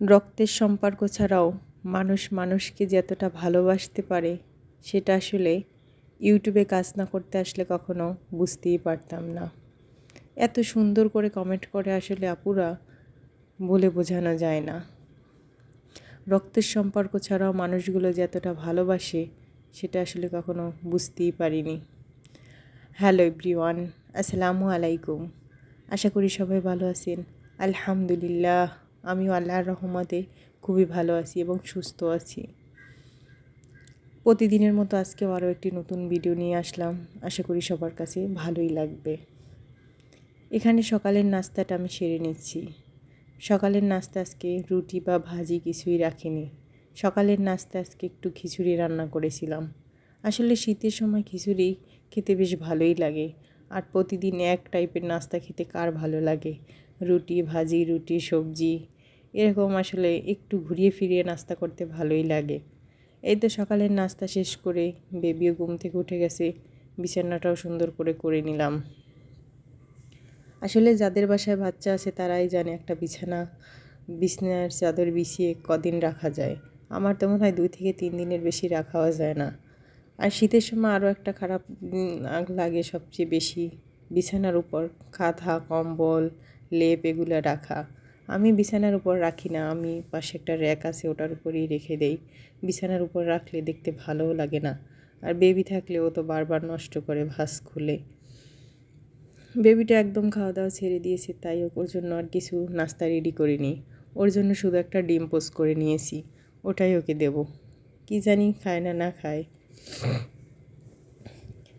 রক্তের সম্পর্ক ছাড়াও মানুষ মানুষকে যতটা ভালোবাসতে পারে, সেটা আসলে ইউটিউবে কাজ না করতে আসলে কখনো বুঝতেই পারতাম না। এত সুন্দর করে কমেন্ট করে আসলে আপুরা বলে বোঝানো যায় না। রক্তের সম্পর্ক ছাড়াও মানুষগুলো যতটা ভালোবাসে, সেটা আসলে কখনো বুঝতেই পারিনি। হ্যালো এভরিওয়ান আসসালামু আলাইকুম। আশা করি সবাই ভালো আছেন। আলহামদুলিল্লাহ। আমিও আল্লাহর রহমতে খুবই ভালো আছি এবং সুস্থ আছি। প্রতিদিনের মতো আজকেও আরও একটি নতুন ভিডিও নিয়ে আসলাম। আশা করি সবার কাছে ভালোই লাগবে। এখানে সকালের নাস্তাটা আমি সেরে নিচ্ছি। সকালের নাস্তা আজকে রুটি বা ভাজি কিছুই রাখিনি। সকালের নাস্তা আজকে একটু খিচুড়ি রান্না করেছিলাম। আসলে শীতের সময় খিচুড়ি খেতে বেশ ভালোই লাগে। আর প্রতিদিন এক টাইপের নাস্তা খেতে কার ভালো লাগে? রুটি, ভাজি, রুটি, সবজি এরকম আসলে একটু ঘুরিয়ে ফিরিয়ে নাস্তা করতে ভালোই লাগে। এই তো সকালের নাস্তা শেষ করে বেবিও ঘুম থেকে উঠে গেছে, বিছানাটাও সুন্দর করে করে নিলাম। আসলে যাদের বাসায় বাচ্চা আছে তারাই জানে একটা বিছানা, বিছানার চাদর বিছিয়ে কদিন রাখা যায়। আমার তো মনে হয় দুই থেকে তিন দিনের বেশি রাখাও যায় না। আর শীতের সময় আরও একটা খারাপ লাগে সবচেয়ে বেশি, বিছানার উপর, কাঁথা, কম্বল, লেপ এগুলো রাখা। আমি বিছানার উপর রাখি না, আমি পাশে একটা র্যাক আছে ওটার উপরেই রেখে দেই। বিছানার উপর রাখলে দেখতে ভালোও লাগে না। আর বেবি থাকলে ও তো বারবার নষ্ট করে ভাস খুলে। বেবিটা একদম খাওয়া দাওয়া ছেড়ে দিয়েছে, তাই ওর জন্য আর কিছু নাস্তা রেডি করিনি। ওর জন্য শুধু একটা ডিম পোস্ট করে নিয়েছি, ওটাই ওকে দেব। কি জানি খায় না না খায়।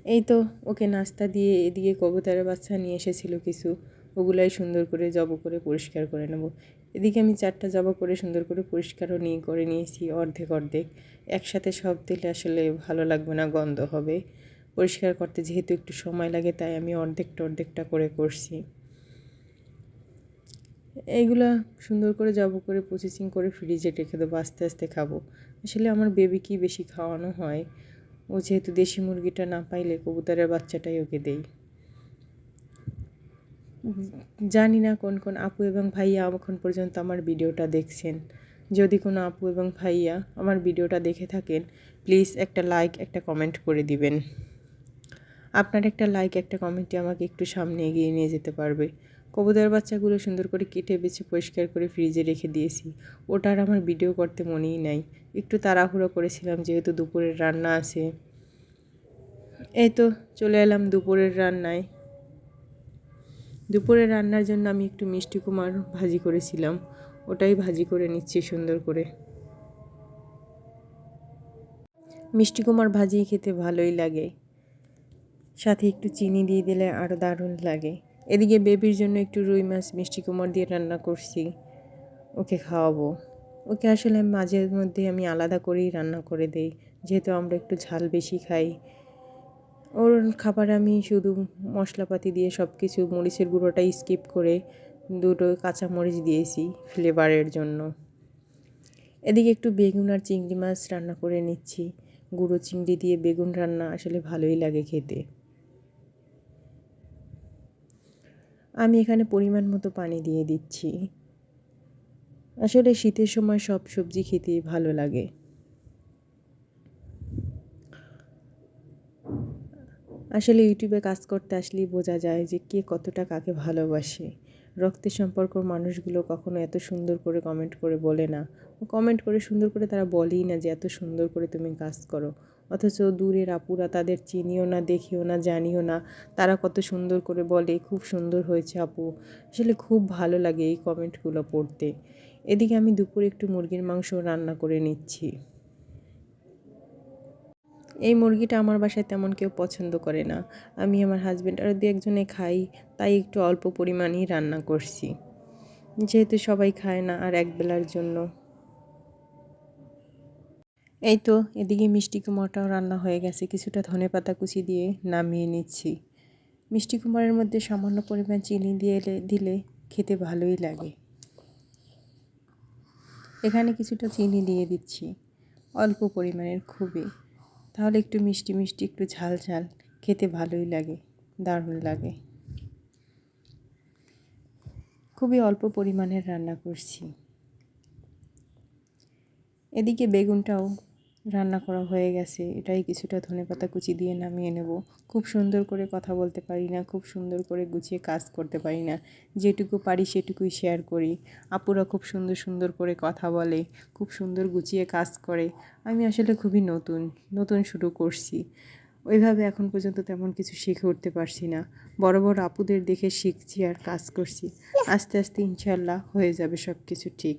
এই তো, ওকে নাস্তা দিয়ে এদিকে কবুতরের বাচ্চা নিয়ে এসেছিল কিছু। ওগুলাই সুন্দর করে জব করে পরিষ্কার করে নেব। এদিকে আমি চারটা জবা করে সুন্দর করে পরিষ্কারও নিয়ে করে নিয়েছি অর্ধেক অর্ধেক। একসাথে সব দিলে আসলে ভালো লাগবে না, গন্ধ হবে। পরিষ্কার করতে যেহেতু একটু সময় লাগে, তাই আমি অর্ধেকটা অর্ধেকটা করে করছি। এইগুলা সুন্দর করে জব করে প্রসেসিং করে ফ্রিজে রেখে দেবো, আস্তে আস্তে খাব। আসলে আমার বেবিকেই বেশি খাওয়ানো হয়। ও যেহেতু দেশি মুরগিটা না পাইলে কবুতরের বাচ্চাটাই ওকে দেই। জানি না কোন কোন আপু এবং ভাইয়া এখন পর্যন্ত আমার ভিডিওটা দেখছেন। যদি কোনো আপু এবং ভাইয়া আমার ভিডিওটা দেখে থাকেন প্লিজ একটা লাইক একটা কমেন্ট করে দিবেন। আপনার একটা লাইক একটা কমেন্টে আমাকে একটু সামনে এগিয়ে নিয়ে যেতে পারবে। কবুতর বাচ্চাগুলো সুন্দর করে কেটে বেছে পরিষ্কার করে ফ্রিজে রেখে দিয়েছি। ওটার আমার ভিডিও করতে মনেই নাই। একটু তাড়াহুড়ো করেছিলাম যেহেতু দুপুরের রান্না আছে। এই তো চলে এলাম দুপুরের রান্নায়। দুপুরে রান্নার জন্য আমি একটু মিষ্টি কুমার ভাজি করেছিলাম। ওটাই ভাজি করে নিচ্ছি সুন্দর করে। মিষ্টি কুমার ভাজি খেতে ভালোই লাগে। সাথে একটু চিনি দিয়ে দিলে আরও দারুণ লাগে। এদিকে বেবির জন্য একটু রুই মাছ মিষ্টি কুমার দিয়ে রান্না করছি। ওকে খাওয়াবো। ওকে আসলে মাঝে মধ্যে আমি আলাদা করেই রান্না করে দেই। যেহেতু আমরা একটু ঝাল বেশি খাই। ওর খাবার আমি শুধু মশলাপাতি দিয়ে সব কিছু মরিচের গুঁড়োটা স্কিপ করে দুটো কাঁচা মরিচ দিয়েছি ফ্লেভারের জন্য। এদিকে একটু বেগুন আর চিংড়ি মাছ রান্না করে নিচ্ছি। গুঁড়ো চিংড়ি দিয়ে বেগুন রান্না আসলে ভালোই লাগে খেতে। আমি এখানে পরিমাণ মতো পানি দিয়ে দিচ্ছি। আসলে শীতের সময় সব সবজি খেতে ভালো লাগে। আসলে ইউটিউবে কাজ করতে আসলেই বোঝা যায় যে কে কতটা কাকে ভালোবাসে। রক্তের সম্পর্ক মানুষগুলো কখনো এত সুন্দর করে কমেন্ট করে বলে না। কমেন্ট করে সুন্দর করে তারা বলেই না যে এত সুন্দর করে তুমি কাজ করো। অথচ দূরের আপুরা তাদের চিনিও না, দেখিও না, জানিও না তারা কত সুন্দর করে বলে, খুব সুন্দর হয়েছে আপু। আসলে খুব ভালো লাগে এই কমেন্টগুলো পড়তে। এদিকে আমি দুপুরে একটু মুরগির মাংস রান্না করে নিচ্ছি। এই মুরগিটা আমার বাসায় তেমন কেউ পছন্দ করে না। আমি আমার হাজব্যান্ড আর দু একজনে খাই, তাই একটু অল্প পরিমাণেই রান্না করছি। যেহেতু সবাই খায় না আর এক বেলার জন্য। এই তো, এদিকে মিষ্টি কুমড়টাও রান্না হয়ে গেছে। কিছুটা ধনে পাতা কুচি দিয়ে নামিয়ে নিচ্ছি। মিষ্টি কুমড়ের মধ্যে সামান্য পরিমাণ চিনি দিয়ে দিলে খেতে ভালোই লাগে। এখানে কিছুটা চিনি দিয়ে দিচ্ছি, অল্প পরিমাণের খুবই। তাহলে একটু মিষ্টি মিষ্টি, একটু ঝাল ঝাল। খেতে ভালোই লাগে, দারুণ লাগে। খুবই অল্প পরিমাণের রান্না করছি। এদিকে বেগুনটাও রান্না করা হয়ে গেছে, এটাই কিছুটা ধনেপাতা কুচি দিয়ে নামিয়ে নেব। খুব সুন্দর করে কথা বলতে পারি না, খুব সুন্দর করে গুছিয়ে কাজ করতে পারি না। যেটুকু পারি সেটুকুই শেয়ার করি। আপুরা খুব সুন্দর সুন্দর করে কথা বলে, খুব সুন্দর গুছিয়ে কাজ করে। আমি আসলে খুবই নতুন নতুন শুরু করছি। ওইভাবে এখন পর্যন্ত তেমন কিছু শিখে উঠতে পারছি না। বড় বড় আপুদের দেখে শিখছি আর কাজ করছি। আস্তে আস্তে ইনশাল্লাহ হয়ে যাবে সব কিছু ঠিক।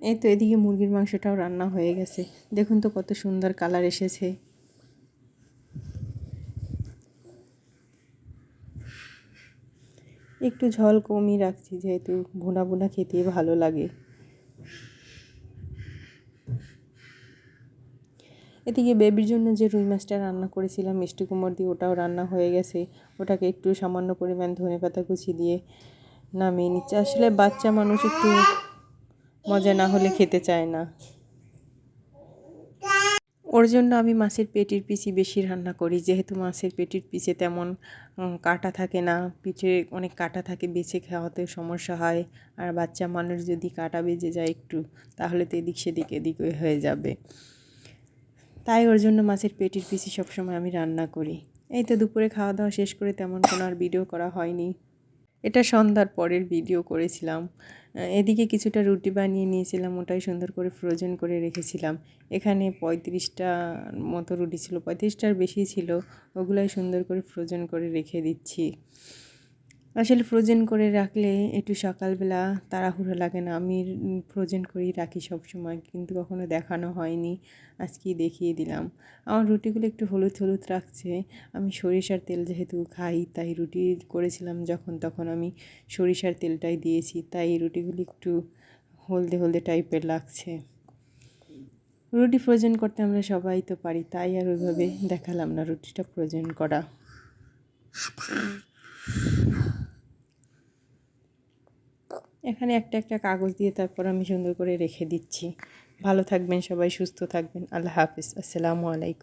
এই তো এদিকে মুরগির মাংসটাও রান্না হয়ে গেছে। দেখুন তো কত সুন্দর কালার এসেছে। একটু ঝল কমই রাখছি, যেহেতু ভুনা ভুনা খেতে ভালো লাগে। এদিকে বেবির জন্য যে রুই মাছটা রান্না করেছিলাম, মিষ্টি কুমড় দিয়ে, ওটাও রান্না হয়ে গেছে। ওটাকে একটু সামান্য পরিমাণ ধনে পাতা কুচি দিয়ে নামিয়ে নিচ্ছে। আসলে বাচ্চা মানুষ একটু মজা না হলে খেতে চায় না। ওর জন্য আমি মাছের পেটির পিসি বেশি রান্না করি, যেহেতু মাছের পেটির পিসে তেমন কাটা থাকে না। পিঠে অনেক কাটা থাকে, বেছে খাওয়াতে সমস্যা হয়। আর বাচ্চা মানুষ যদি কাটা বেজে যায় একটু, তাহলে তো এদিক সেদিক এদিক হয়ে যাবে। তাই ওর জন্য মাছের পেটির পিসি সবসময় আমি রান্না করি। এই তো দুপুরে খাওয়া দাওয়া শেষ করে তেমন কোনো আর ভিডিও করা হয়নি। এটা সন্ধ্যার পরের ভিডিও করেছিলাম। এদিকে কিছুটা রুটি বানিয়ে নিয়েছিলাম, ওটাই সুন্দর করে ফ্রোজেন করে রেখেছিলাম। এখানে পঁয়ত্রিশটা মতো রুটি ছিল, পঁয়ত্রিশটার বেশি ছিল, ওগুলাই সুন্দর করে ফ্রোজেন করে রেখে দিচ্ছি। আসলে ফ্রোজেন করে রাখলে একটু সকালবেলা তাড়াহুড়ো লাগে না। আমি ফ্রোজেন করেই রাখি সব সময় কিন্তু কখনো দেখানো হয়নি। আজকেই দেখিয়ে দিলাম। আমার রুটিগুলো একটু হলুদ হলুদ রাখছে। আমি সরিষার তেল যেহেতু খাই, তাই রুটি করেছিলাম যখন তখন আমি সরিষার তেলটাই দিয়েছি। তাই রুটিগুলি একটু হলদে হলদে টাইপের লাগছে। রুটি ফ্রোজেন করতে আমরা সবাই তো পারি, তাই আর ওইভাবে দেখালাম না রুটিটা ফ্রোজেন করা। এখানে একটা একটা কাগজ দিয়ে তারপর আমি সুন্দর করে রেখে দিচ্ছি। ভালো থাকবেন সবাই, সুস্থ থাকবেন। আল্লাহ হাফিজ। আসসালামু আলাইকুম।